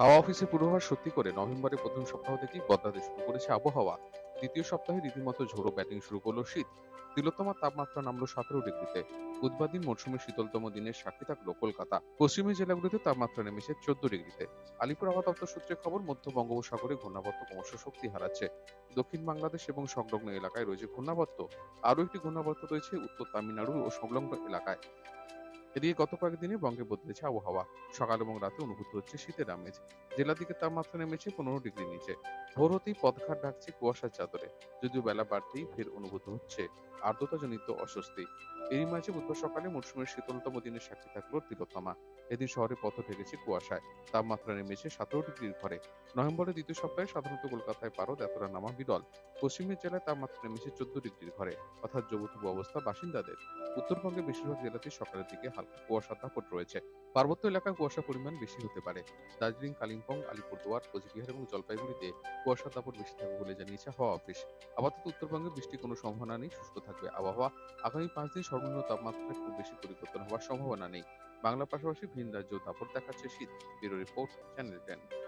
হাওয়া অফিসের পূর্বাভাস সত্যি করে নভেম্বরের প্রথম সপ্তাহ থেকেই বদলাতে শুরু করেছে আবহাওয়া। দ্বিতীয় সপ্তাহে রীতিমতো ঝোড়ো ব্যাটিং শুরু করল শীত। তিলোত্তমার তাপমাত্রা নামলো সতেরো ডিগ্রিতে। বুধবার দিন মৌসুমের শীতলতম দিনের সাক্ষী থাকল কলকাতা। পশ্চিমী জেলাগুলিতে তাপমাত্রা নেমেছে চোদ্দ ডিগ্রিতে। আলিপুর আবহাওয়া দপ্তর সূত্রে খবর, মধ্য বঙ্গোপসাগরে ঘূর্ণাবর্ত ক্রমশ শক্তি হারাচ্ছে। দক্ষিণ বাংলাদেশ এবং সংলগ্ন এলাকায় রয়েছে ঘূর্ণাবর্ত। আরও একটি ঘূর্ণাবর্ত রয়েছে উত্তর তামিলনাড়ু ও সংলগ্ন এলাকায়। এদিকে গত কয়েকদিনে বঙ্গে বদলেছে আবহাওয়া। সকাল এবং রাতে অনুভূত হচ্ছে শীতের আমেজ। জেলার দিকে তাপমাত্রা নেমেছে পনেরো ডিগ্রি নিচে। ভোর হতেই পথঘাট ডাকছে কুয়াশার চাদরে। যদিও বেলা বাড়তেই ফের অনুভূত হচ্ছে। আর্দ্রতাজনিত অস্বস্তি। এরই মাঝে বুধবার সকালে মরশুমের শীতলতম দিনের সাক্ষী থাকল তিলোত্তমা। এদিন শহরে পথ ঢেকেছে কুয়াশায়। তাপমাত্রা নেমেছে সতেরো ডিগ্রির ঘরে। নভেম্বরের দ্বিতীয় সপ্তাহে সাধারণত কলকাতায় পারদ এতটা নামা বিরল। পশ্চিমের জেলায় তাপমাত্রা নেমেছে চোদ্দ ডিগ্রির ঘরে। অর্থাৎ জবুথবু অবস্থা বাসিন্দাদের। উত্তরবঙ্গের বেশিরভাগ জেলাতেই সকালের দিকে হালকা কুয়াশার দাপট রয়েছে। পার্বত্য এলাকায় কুয়াশার পরিমাণ বেশি হতে পারে। দার্জিলিং, কালিম্পং, আলিপুরদুয়ার, কোচবিহার এবং জলপাইগুড়িতে কুয়াশার দাপট বেশি থাকবে বলে জানিয়েছে হাওয়া অফিস। আপাতত উত্তরবঙ্গে বৃষ্টির কোনো সম্ভাবনা নেই, শুষ্ক থাকবে আবহাওয়া। আগামী পাঁচ দিন সর্বনিম্ন তাপমাত্রা খুব বেশি পরিবর্তন হওয়ার সম্ভাবনা নেই। বাংলার পাশাপাশি ভিন রাজ্য দাপট দেখাচ্ছে শীত। Bureau report, channel ten.